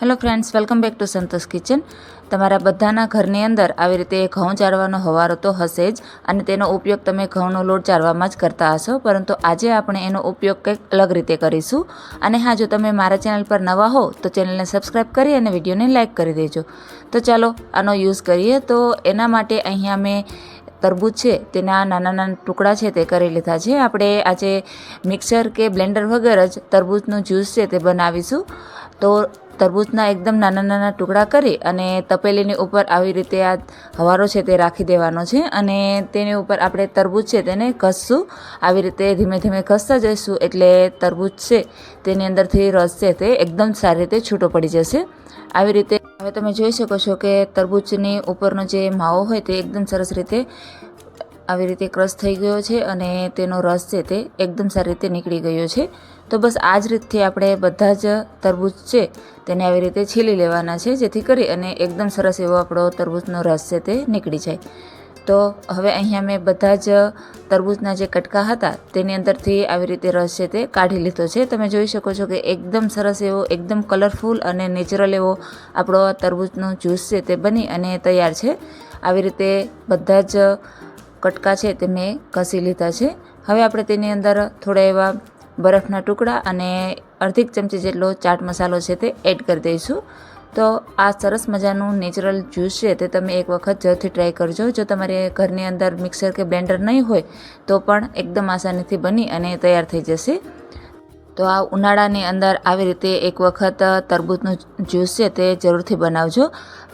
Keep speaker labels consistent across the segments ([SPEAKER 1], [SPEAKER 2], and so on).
[SPEAKER 1] Hello friends welcome back to Santosh kitchen તમારા બધાના ઘરની અંદર આવી રીતે ઘઉં ચાળવાનો હવારો તો હશે જ અને તેનો ઉપયોગ તમે ઘઉંનો લોટ ચાળવામાં જ કરતા હશો, પરંતુ આજે આપણે એનો ઉપયોગ કંઈક અલગ રીતે કરીશું. અને હા, જો તમે મારા ચેનલ પર નવા હો, તો ચેનલને સબસ્ક્રાઈબ કરી અને વિડીયોને લાઇક કરી દેજો. તો ચાલો, આનો યુઝ કરીએ. તો એના માટે અહીંયા મેં તરબૂચ છે, તેના નાના નાના ટુકડા છે તે કરી લીધા છે. આપણે આજે મિક્સર કે બ્લેન્ડર વગર જ તરબૂચનું જ્યુસ છે તે બનાવીશું. તો તરબૂચના એકદમ નાના નાના ટુકડા કરી અને તપેલીની ઉપર આવી રીતે આ હવારો છે તે રાખી દેવાનો છે અને તેની ઉપર આપણે તરબૂચ છે તેને ઘસશું. આવી રીતે ધીમે ધીમે ઘસતા જઈશું એટલે તરબૂચ છે તેની અંદરથી રસ છે તે એકદમ સારી રીતે છૂટો પડી જશે. આવી રીતે હવે તમે જોઈ શકો છો કે તરબૂચની ઉપરનો જે માવો હોય તે એકદમ સરસ રીતે આવી રીતે ક્રશ થઈ ગયો છે અને તેનો રસ છે તે એકદમ સારી રીતે નીકળી ગયો છે. તો બસ આ જ રીતથી આપણે બધા જ તરબૂચ છે તેને આવી રીતે છીલી લેવાના છે જેથી કરી અને એકદમ સરસ એવો આપણો તરબૂચનો રસ છે તે નીકળી જાય. તો હવે અહીંયા મેં બધા જ તરબૂચના જે કટકા હતા તેની અંદરથી આવી રીતે રસ છે તે કાઢી લીધો છે. તમે જોઈ શકો છો કે એકદમ સરસ એવો, એકદમ કલરફુલ અને નેચરલ એવો આપણો તરબૂચનો જ્યુસ છે તે બની અને તૈયાર છે. આવી રીતે બધા જ કટકા છે તે મેં ઘસી લીધા છે. હવે આપણે તેની અંદર થોડા એવા બરફના ટુકડા અને અડધીક ચમચી જેટલો ચાટ મસાલો છે તે એડ કરી દઈશું. તો આ સરસ મજાનું નેચરલ જ્યુસ છે તે તમે એક વખત જરૂરથી ટ્રાય કરજો. જો તમારે ઘરની અંદર મિક્સર કે બ્લેન્ડર નહીં હોય તો પણ એકદમ આસાનીથી બની અને તૈયાર થઈ જશે. તો આ ઉનાળાની અંદર આવી રીતે એક વખત તરબૂચનું જ્યુસ છે તે જરૂરથી બનાવજો.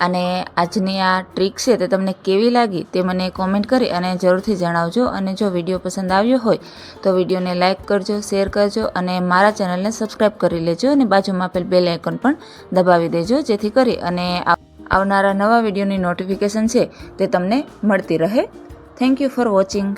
[SPEAKER 1] અને આજની આ ટ્રીક છે તે તમને કેવી લાગી તે મને કોમેન્ટ કરી અને જરૂરથી જણાવજો. અને જો વીડિયો પસંદ આવ્યો હોય, તો વિડીયોને લાઇક કરજો, શેર કરજો અને મારા ચેનલને સબસ્ક્રાઈબ કરી લેજો અને બાજુમાં આપેલ બેલ આઇકોન પણ દબાવી દેજો, જેથી કરી અને આવનારા નવા વિડીયોની નોટિફિકેશન છે તે તમને મળતી રહે. Thank you for watching.